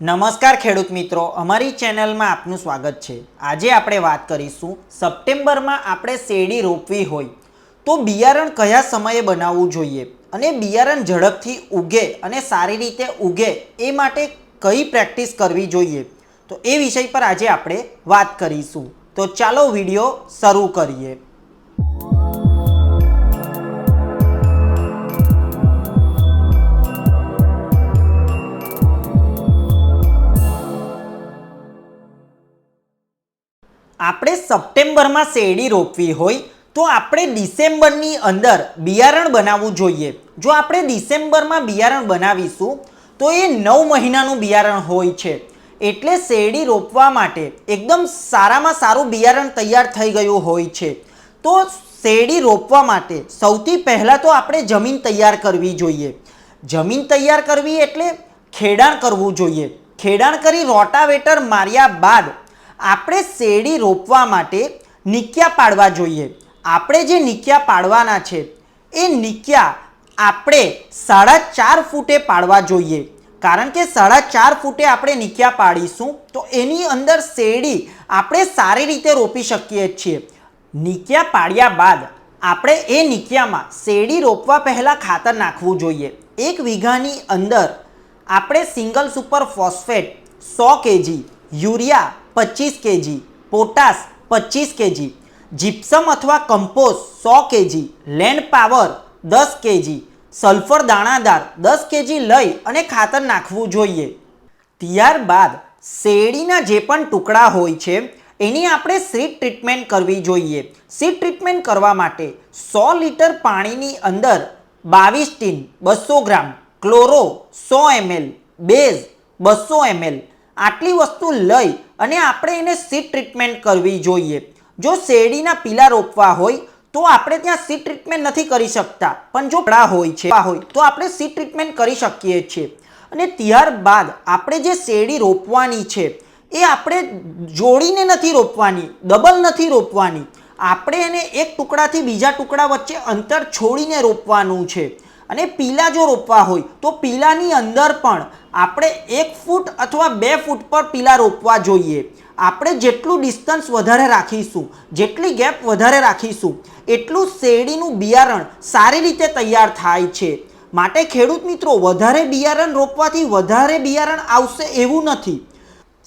નમસ્કાર ખેડૂત મિત્રો, અમારી ચેનલમાં આપનું સ્વાગત છે. આજે આપણે વાત કરીશું સપ્ટેમ્બરમાં આપણે શેરડી રોપવી હોય તો બિયારણ કયા સમયે બનાવવું જોઈએ અને બિયારણ ઝડપથી ઉગે અને સારી રીતે ઉગે એ માટે કઈ પ્રેક્ટિસ કરવી જોઈએ? તો એ વિષય પર આજે આપણે વાત કરીશું. તો ચાલો વીડિયો શરૂ કરીએ. આપણે સપ્ટેમ્બરમાં શેરડી રોપવી હોય, તો આપણે ડિસેમ્બરની અંદર બિયારણ બનાવવું જોઈએ. જો આપણે ડિસેમ્બરમાં બિયારણ બનાવીશું, તો એ નવ મહિનાનું બિયારણ હોય છે. એટલે શેરડી રોપવા માટે એકદમ સારામાં સારું બિયારણ તૈયાર થઈ ગયું હોય છે. તો શેરડી રોપવા માટે સૌથી પહેલાં તો આપણે જમીન તૈયાર કરવી જોઈએ. જમીન તૈયાર કરવી એટલે ખેડાણ કરવું જોઈએ. ખેડાણ કરી રોટાવેટર માર્યા બાદ આપણે શેરડી રોપવા માટે નિક્યા પાડવા જોઈએ. આપણે જે નિક્યા પાડવાના છે, એ નિક્યા આપણે સાડા ચાર ફૂટે પાડવા જોઈએ. કારણ કે સાડા ચાર ફૂટે આપણે નિક્યા પાડીશું, તો એની અંદર શેરડી આપણે સારી રીતે રોપી શકીએ છીએ. નિક્યા પાડ્યા બાદ આપણે એ નિક્યામાં શેરડી રોપવા પહેલાં ખાતર નાખવું જોઈએ. એક વીઘાની અંદર આપણે સિંગલ સુપર ફોસ્ફેટ સો કેજી યુરિયા પચીસ કેજી, પોટાશ પચીસ કેજી જીપ્સમ અથવા કમ્પોઝ સો કેજી લેન્ડ પાવર દસ કેજી સલ્ફર દાણાદાર દસ કેજી લઈ અને ખાતર નાખવું જોઈએ. ત્યારબાદ શેરડીના જે પણ ટુકડા હોય છે, એની આપણે સીડ ટ્રીટમેન્ટ કરવી જોઈએ. સીડ ટ્રીટમેન્ટ કરવા માટે સો લીટર પાણીની અંદર બાવીસ ટીન બસો ગ્રામ ક્લોરો સો એમએલ બેઝ બસો એમએલ આટલી વસ્તુ લઈ અને આપણે એને સીટ ટ્રીટમેન્ટ કરવી જોઈએ. જો શેરડીના પીલા રોપવા હોય, તો આપણે ત્યાં સીટ ટ્રીટમેન્ટ નથી કરી શકતા. પણ જો પડા હોય છે હોય, તો આપણે સીટ ટ્રીટમેન્ટ કરી શકીએ છીએ. અને ત્યારબાદ આપણે જે શેરડી રોપવાની છે, એ આપણે જોડીને નથી રોપવાની ડબલ નથી રોપવાની. આપણે એને એક ટુકડાથી બીજા ટુકડા વચ્ચે અંતર છોડીને રોપવાનું છે. અને પીલા જો રોપવા હોય, તો પીલાની અંદર પણ આપણે એક ફૂટ અથવા બે ફૂટ પર પીલા રોપવા જોઈએ. આપણે જેટલું ડિસ્ટન્સ વધારે રાખીશું, જેટલી ગેપ વધારે રાખીશું, એટલું શેરડીનું બિયારણ સારી રીતે તૈયાર થાય છે. માટે ખેડૂત મિત્રો, વધારે બિયારણ રોપવાથી વધારે બિયારણ આવશે એવું નથી.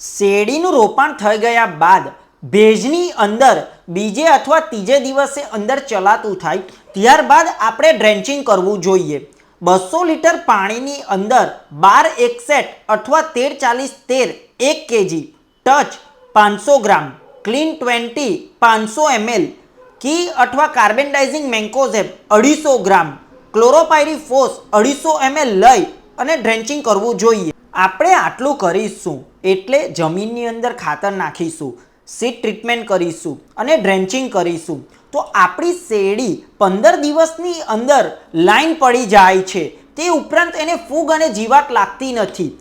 શેરડીનું રોપાણ થઈ ગયા બાદ ભેજની અંદર બીજે અથવા ત્રીજે દિવસે અંદર ચલાતું થાય ત્યારબાદ આપણે ડ્રેન્ચિંગ કરવું જોઈએ. બસો લીટર પાણીની અંદર બાર એકસેટ અથવા તેર ચાલીસ તેર એક કેજી ટચ પાંચસો ગ્રામ, ક્લીન ટ્વેન્ટી પાંચસો એમએલ કી અથવા કાર્બનડાઇઝિંગ મેન્કોઝેબ અઢીસો ગ્રામ, ક્લોરોપાયરીફોસ અઢીસો એમએલ લઈ અને ડ્રેન્ચિંગ કરવું જોઈએ. આપણે આટલું કરીશું એટલે જમીનની અંદર ખાતર નાખીશું, સીટ ટ્રીટમેન્ટ કરીશું અને ડ્રેન્ચિંગ કરીશું. તો આપણી શેરડી પંદર દિવસની અંદર લાઈન પડી જાય છે. તે ઉપરાંત એને ફૂગ અને જીવાત લાગતી નથી.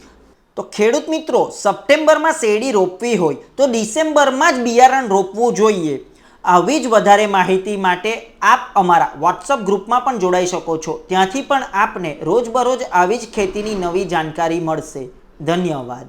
તો ખેડૂત મિત્રો, સપ્ટેમ્બરમાં શેરડી રોપવી હોય તો ડિસેમ્બરમાં જ બિયારણ રોપવું જોઈએ. આવી જ વધારે માહિતી માટે આપ અમારા વોટ્સઅપ ગ્રુપમાં પણ જોડાઈ શકો છો. ત્યાંથી પણ આપને રોજબરોજ આવી જ ખેતીની નવી જાણકારી મળશે. ધન્યવાદ.